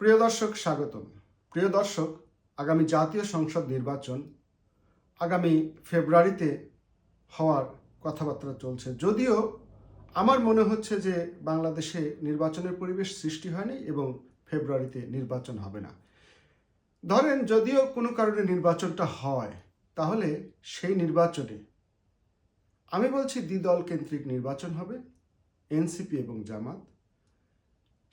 প্রিয় দর্শক, স্বাগতম। প্রিয় দর্শক, আগামী জাতীয় সংসদ নির্বাচন আগামী ফেব্রুয়ারিতে হওয়ার কথাবার্তা চলছে। যদিও আমার মনে হচ্ছে যে বাংলাদেশে নির্বাচনের পরিবেশ সৃষ্টি হয়নি এবং ফেব্রুয়ারিতে নির্বাচন হবে না। ধরেন যদিও কোনো কারণে নির্বাচনটা হয়, তাহলে সেই নির্বাচনে আমি বলছি দ্বিদল কেন্দ্রিক নির্বাচন হবে, এনসিপি এবং জামাত।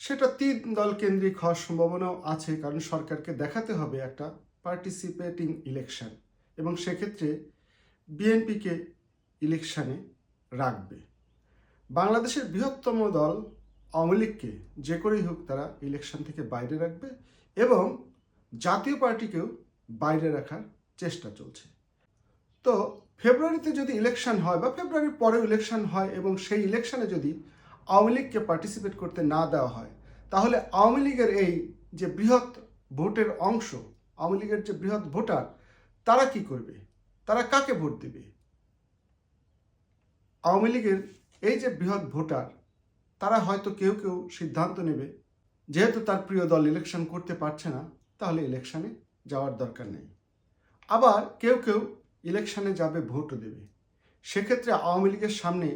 সেটা তিন দল কেন্দ্রিক হওয়ার সম্ভাবনাও আছে, কারণ সরকারকে দেখাতে হবে একটা পার্টিসিপেটিং ইলেকশন এবং সেক্ষেত্রে বিএনপিকে ইলেকশানে রাখবে। বাংলাদেশের বৃহত্তম দল আওয়ামী লীগকে যে করেই হোক তারা ইলেকশন থেকে বাইরে রাখবে এবং জাতীয় পার্টিকেও বাইরে রাখার চেষ্টা চলছে। তো ফেব্রুয়ারিতে যদি ইলেকশন হয় বা ফেব্রুয়ারির পরেও ইলেকশন হয় এবং সেই ইলেকশনে যদি আওয়ামী লীগকে পার্টিসিপেট করতে না দেওয়া হয় তাহলে আওয়ামী লীগের এই যে বৃহৎ ভোটের অংশ, আওয়ামী লীগের যে বৃহৎ ভোটার, তারা কি করবে? তারা কাকে ভোট দেবে? আওয়ামী লীগের এই যে বৃহৎ ভোটার, তারা হয়তো কেউ কেউ সিদ্ধান্ত নেবে, যেহেতু তার প্রিয় দল ইলেকশন করতে পারছে না, তাহলে ইলেকশনে যাওয়ার দরকার নেই। আবার কেউ কেউ ইলেকশনে যাবে ভোটও দেবে। সেক্ষেত্রে আওয়ামী লীগের সামনে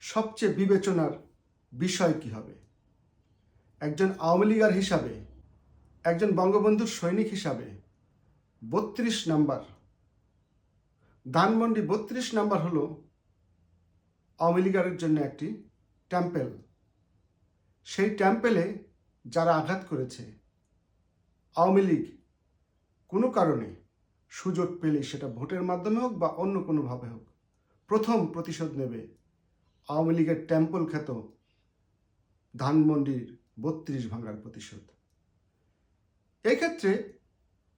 সবচেয়ে বিবেচনার বিষয় কি হবে? একজন আওয়ামী লীগার হিসাবে, একজন বঙ্গবন্ধুর সৈনিক হিসাবে, বত্রিশ নাম্বার। ধানমন্ডি বত্রিশ নাম্বার হলো আওয়ামী লীগারের জন্য একটি টেম্পেল। সেই টেম্পেলে যারা আঘাত করেছে, আওয়ামী লীগ কোনো কারণে সুযোগ পেলে সেটা ভোটের মাধ্যমে হোক বা অন্য কোনোভাবে হোক, প্রথম প্রতিশোধ নেবে আওয়ামী লীগের টেম্পল খ্যাত ধানমন্ডির বত্রিশ ভাঙার প্রতিশোধ। এক্ষেত্রে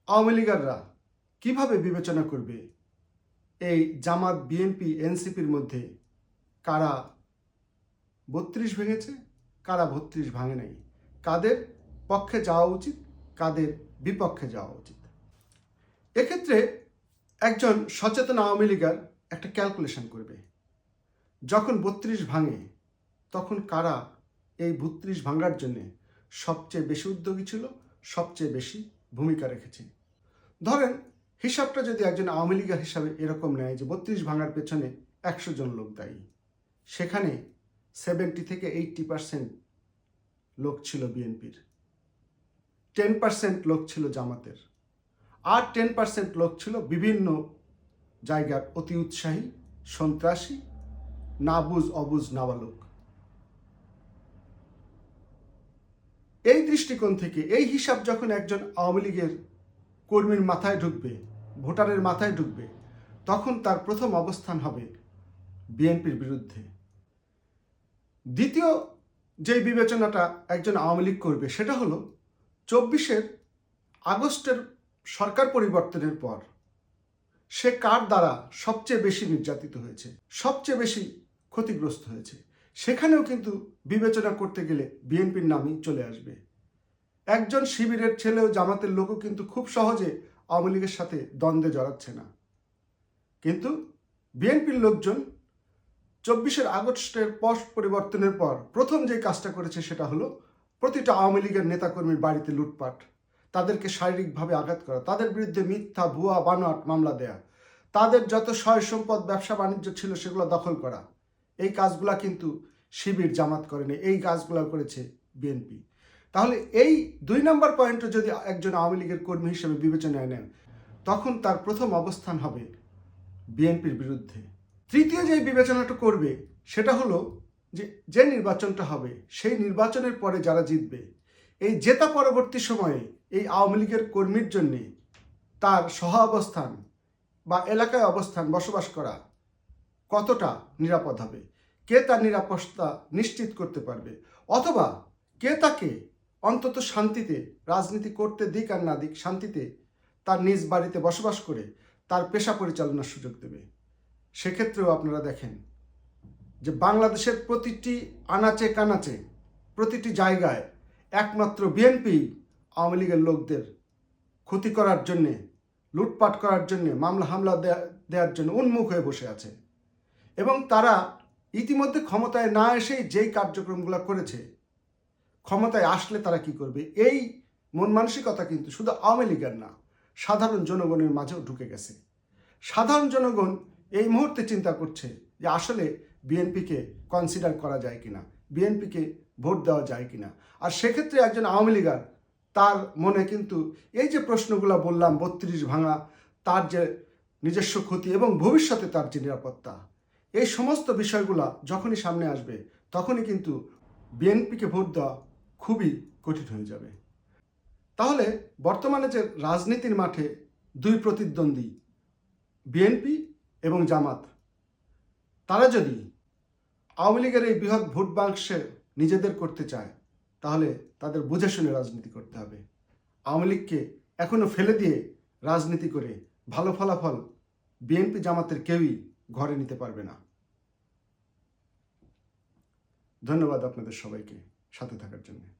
আওয়ামী লীগাররা কীভাবে বিবেচনা করবে এই জামাত, বিএনপি, এনসিপির মধ্যে কারা বত্রিশ ভেঙেছে, কারা বত্রিশ ভাঙে নাই? কাদের পক্ষে যাওয়া উচিত, কাদের বিপক্ষে যাওয়া উচিত? এক্ষেত্রে একজন সচেতন আওয়ামী লীগার একটা ক্যালকুলেশন করবে। যখন বত্রিশ ভাঙে, তখন কারা এই বত্রিশ ভাঙার জন্যে সবচেয়ে বেশি উদ্যোগী ছিল, সবচেয়ে বেশি ভূমিকা রেখেছে। ধরেন, হিসাবটা যদি একজন আওয়ামী লীগার হিসাবে এরকম নেয় যে বত্রিশ ভাঙার পেছনে একশো জন লোক দায়ী, সেখানে সেভেন্টি থেকে এইটটি পার্সেন্ট লোক ছিল বিএনপির টেন পার্সেন্ট লোক ছিল জামাতের, আর টেন পার্সেন্ট লোক ছিল বিভিন্ন জায়গার অতি উৎসাহী, সন্ত্রাসী নাবুজ অবুজ নাবালক এই দৃষ্টিকোণ থেকে, এই হিসাব যখন একজন আওয়ামী লীগের কর্মীর মাথায় ঢুকবে, ভোটারের মাথায় ঢুকবে, তখন তার প্রথম অবস্থান হবে বিএনপির বিরুদ্ধে। দ্বিতীয় যে বিবেচনাটা একজন আওয়ামী লীগ করবে, সেটা হলো চব্বিশের আগস্টের সরকার পরিবর্তনের পর সে কার দ্বারা সবচেয়ে বেশি নির্যাতিত হয়েছে, সবচেয়ে বেশি ক্ষতিগ্রস্ত হয়েছে? সেখানেও কিন্তু বিবেচনা করতে গেলে বিএনপির নামই চলে আসবে। একজন শিবিরের ছেলেও জামাতের লোকও কিন্তু খুব সহজে আওয়ামী লীগের সাথে দ্বন্দ্বে জড়াচ্ছে না। কিন্তু বিএনপির লোকজন চব্বিশের আগস্টের পশ পরিবর্তনের পর প্রথম যে কাজটা করেছে সেটা হলো প্রতিটা আওয়ামী লীগের নেতাকর্মীর বাড়িতে লুটপাট, তাদেরকে শারীরিকভাবে আঘাত করা, তাদের বিরুদ্ধে মিথ্যা, ভুয়া, বানোয়াট মামলা দেয়া, তাদের যত সয় সম্পদ ব্যবসা বাণিজ্য ছিল সেগুলো দখল করা এই কাজগুলা কিন্তু শিবির জামাত করেনি, এই কাজগুলো করেছে বিএনপি। তাহলে এই দুই নম্বর পয়েন্টও যদি একজন আওয়ামী লীগের কর্মী হিসেবে বিবেচনায় নেন, তখন তার প্রথম অবস্থান হবে বিএনপির বিরুদ্ধে। তৃতীয় যে বিবেচনাটা করবে, সেটা হলো যে যে নির্বাচনটা হবে, সেই নির্বাচনের পরে যারা জিতবে, এই জেতা পরবর্তী সময়ে এই আওয়ামী লীগের কর্মীর জন্যে তার সহ অবস্থান বা এলাকায় অবস্থান বসবাস করা কতটা নিরাপদ হবে? কে তার নিরাপত্তা নিশ্চিত করতে পারবে? অথবা কে তাকে অন্তত শান্তিতে, রাজনীতি করতে দিক আর না দিক, শান্তিতে তার নিজ বাড়িতে বসবাস করে তার পেশা পরিচালনার সুযোগ দেবে? সেক্ষেত্রেও আপনারা দেখেন যে বাংলাদেশের প্রতিটি আনাচে কানাচে, প্রতিটি জায়গায় একমাত্র বিএনপি আওয়ামী লীগের লোকদের ক্ষতি করার জন্যে, লুটপাট করার জন্যে মামলা হামলা দেওয়ার জন্য উন্মুখ হয়ে বসে আছে। এবং তারা ইতিমধ্যে ক্ষমতায় না এসেই যেই কার্যক্রমগুলো করেছে, ক্ষমতায় আসলে তারা কি করবে? এই মন মানসিকতা কিন্তু শুধু আওয়ামী লীগের না, সাধারণ জনগণের মাঝেও ঢুকে গেছে। সাধারণ জনগণ এই মুহূর্তে চিন্তা করছে যে আসলে বিএনপিকে কনসিডার করা যায় কিনা, বিএনপিকে ভোট দেওয়া যায় কিনা। আর সেক্ষেত্রে একজন আওয়ামী লীগার তার মনে কিন্তু এই যে প্রশ্নগুলো বললাম, বত্রিশ ভাঙা, তার যে নিজস্ব ক্ষতি এবং ভবিষ্যতে তার যে নিরাপত্তা এই সমস্ত বিষয়গুলা যখনই সামনে আসবে, তখনই কিন্তু বিএনপিকে ভোট দেওয়া খুবই কঠিন হয়ে যাবে। তাহলে বর্তমানে যে রাজনীতির মাঠে দুই প্রতিদ্বন্দ্বী, বিএনপি এবং জামাত, তারা যদি আওয়ামী লীগের এই বৃহৎ ভোট বাক্সে নিজেদের করতে চায়, তাহলে তাদের বুঝে শুনে রাজনীতি করতে হবে। আওয়ামী লীগকে এখনও ফেলে দিয়ে রাজনীতি করে ভালো ফলাফল বিএনপি জামাতের কেউই ঘরে নিতে পারবে না। ধন্যবাদ আপনাদের সবাইকে সাথে থাকার জন্য।